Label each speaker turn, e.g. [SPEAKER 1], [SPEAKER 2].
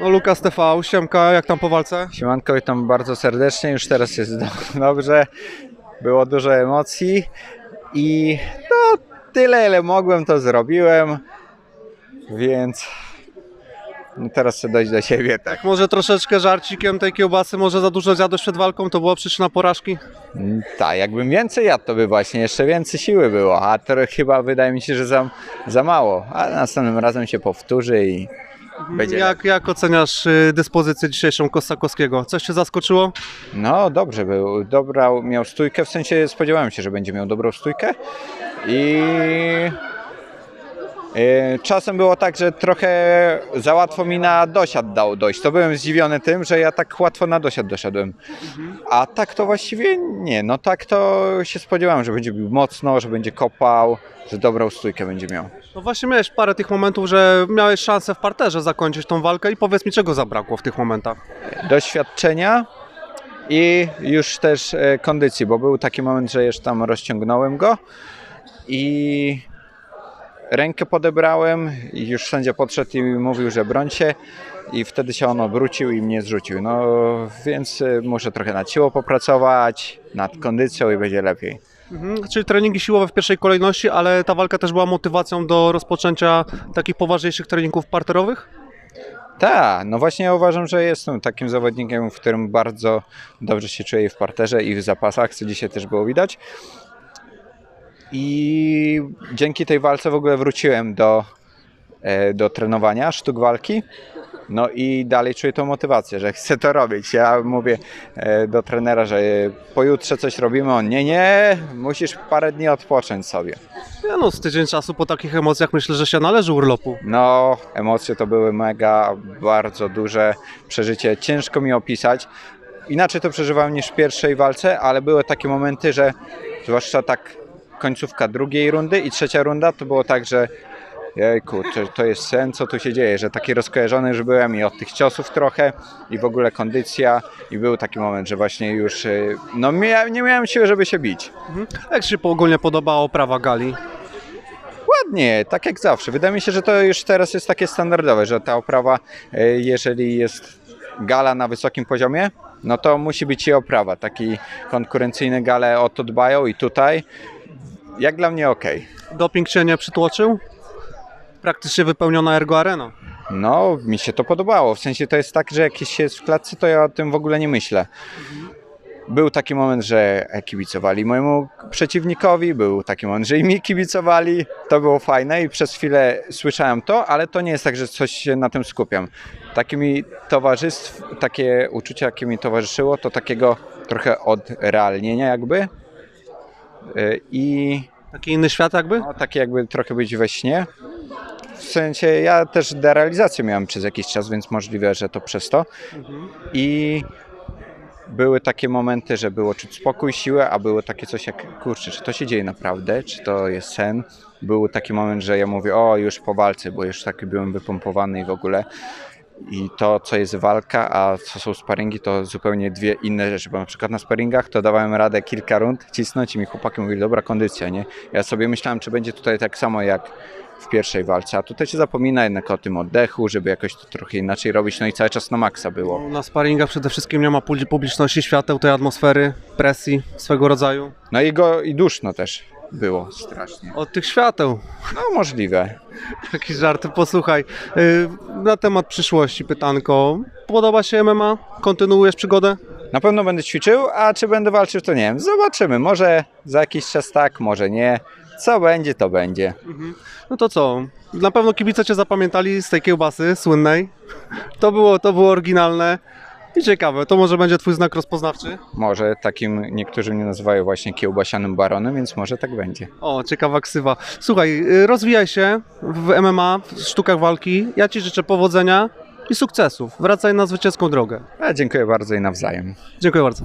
[SPEAKER 1] No Lukas TV, siemka, jak tam po walce?
[SPEAKER 2] Siemanko, witam bardzo serdecznie. Już teraz jest do- dobrze. Było dużo emocji i no tyle, ile mogłem, to zrobiłem. Więc no teraz chcę dojść do siebie, tak.
[SPEAKER 1] Może troszeczkę żarcikiem tej kiełbasy, może za dużo zjadłeś przed walką, to była przyczyna porażki?
[SPEAKER 2] Mm, Tak, jakbym więcej jadł, to by właśnie jeszcze więcej siły było, a to chyba wydaje mi się, że za, za mało. A następnym razem się powtórzy i będzie
[SPEAKER 1] Jak, jak oceniasz y, dyspozycję dzisiejszą Kosakowskiego? Coś cię zaskoczyło?
[SPEAKER 2] No dobrze był, dobra, miał stójkę, w sensie spodziewałem się, że będzie miał dobrą stójkę i czasem było tak, że trochę za łatwo mi na dosiad dał dojść. To byłem zdziwiony tym, że ja tak łatwo na dosiad doszedłem. A tak to właściwie nie, no tak to się spodziewałem, że będzie bił mocno, że będzie kopał, że dobrą stójkę będzie miał.
[SPEAKER 1] No właśnie miałeś parę tych momentów, że miałeś szansę w parterze zakończyć tą walkę i powiedz mi, czego zabrakło w tych momentach?
[SPEAKER 2] doświadczenia i już też e, kondycji, bo był taki moment, że już tam rozciągnąłem go i rękę podebrałem i już sędzia podszedł i mówił, że broń się i wtedy się on obrócił i mnie zrzucił. No więc e, muszę trochę nad siłą popracować, nad kondycją i będzie lepiej.
[SPEAKER 1] Mhm, czyli treningi siłowe w pierwszej kolejności, ale ta walka też była motywacją do rozpoczęcia takich poważniejszych treningów parterowych?
[SPEAKER 2] Tak, no właśnie ja uważam, że jestem takim zawodnikiem, w którym bardzo dobrze się czuję i w parterze i w zapasach, co dzisiaj też było widać. I dzięki tej walce w ogóle wróciłem do, e, do trenowania sztuk walki. No i dalej czuję tą motywację, że chcę to robić. Ja mówię e, do trenera, że pojutrze coś robimy, on nie, nie, musisz parę dni odpocząć sobie.
[SPEAKER 1] Ja no, z tydzień czasu po takich emocjach myślę, że się należy urlopu.
[SPEAKER 2] No, emocje to były mega, bardzo duże przeżycie. Ciężko mi opisać. Inaczej to przeżywałem niż w pierwszej walce, ale były takie momenty, że zwłaszcza tak końcówka drugiej rundy i trzecia runda to było tak, że jejku, to, to jest sen, co tu się dzieje, że taki rozkojarzony już byłem i od tych ciosów trochę i w ogóle kondycja i był taki moment, że właśnie już y, no mia- nie miałem siły, żeby się bić.
[SPEAKER 1] Mhm. Jak się ogólnie podoba oprawa gali?
[SPEAKER 2] Ładnie, tak jak zawsze. Wydaje mi się, że to już teraz jest takie standardowe, że ta oprawa, e, jeżeli jest gala na wysokim poziomie, no to musi być i oprawa. Taki konkurencyjny gale o to dbają i tutaj, jak dla mnie ok.
[SPEAKER 1] Doping Cię nie przytłoczył? Praktycznie wypełniona Ergo Arena.
[SPEAKER 2] No, mi się to podobało. W sensie to jest tak, że jak się jest w klatce, to ja o tym w ogóle nie myślę. Był taki moment, że kibicowali mojemu przeciwnikowi, był taki moment, że i mi kibicowali. To było fajne i przez chwilę słyszałem to, ale to nie jest tak, że coś się na tym skupiam. Takie mi towarzystw, takie uczucie, jakie mi towarzyszyło, to takiego trochę odrealnienia jakby. Yy, I
[SPEAKER 1] Taki inny świat jakby?
[SPEAKER 2] no, takie jakby trochę być we śnie. W sensie ja też derealizację miałem przez jakiś czas, więc możliwe, że to przez to. I były takie momenty, że było czuć spokój, siłę, a było takie coś jak, kurczę, czy to się dzieje naprawdę, czy to jest sen. Był taki moment, że ja mówię, o już po walce, bo już taki byłem wypompowany i w ogóle. I to, co jest walka, a co są sparingi, to zupełnie dwie inne rzeczy. Bo na przykład na sparingach to dawałem radę kilka rund cisnąć i mi chłopaki mówili, dobra kondycja, nie? Ja sobie myślałem, czy będzie tutaj tak samo jak w pierwszej walce, a tutaj się zapomina jednak o tym oddechu, żeby jakoś to trochę inaczej robić, no i cały czas na maksa było.
[SPEAKER 1] Na sparingach przede wszystkim nie ma publiczności, świateł, tej atmosfery, presji swego rodzaju.
[SPEAKER 2] No i go i duszno też było strasznie.
[SPEAKER 1] Od tych świateł.
[SPEAKER 2] No możliwe.
[SPEAKER 1] Taki żarty, posłuchaj. y, Na temat przyszłości pytanko. Podoba się MMA? Kontynuujesz przygodę?
[SPEAKER 2] Na pewno będę ćwiczył, a czy będę walczył, to nie wiem. Zobaczymy. Może za jakiś czas tak, może nie. Co będzie, to będzie.
[SPEAKER 1] No to co? Na pewno kibice Cię zapamiętali z tej kiełbasy słynnej. To było, to było oryginalne i ciekawe. To może będzie Twój znak rozpoznawczy?
[SPEAKER 2] Może takim niektórzy mnie nazywają właśnie kiełbasianym baronem, więc może tak będzie.
[SPEAKER 1] O, ciekawa ksywa. Słuchaj, y, rozwijaj się w MMA, w sztukach walki. Ja Ci życzę powodzenia i sukcesów. Wracaj na zwycięską drogę.
[SPEAKER 2] A dziękuję bardzo i nawzajem.
[SPEAKER 1] Dziękuję bardzo.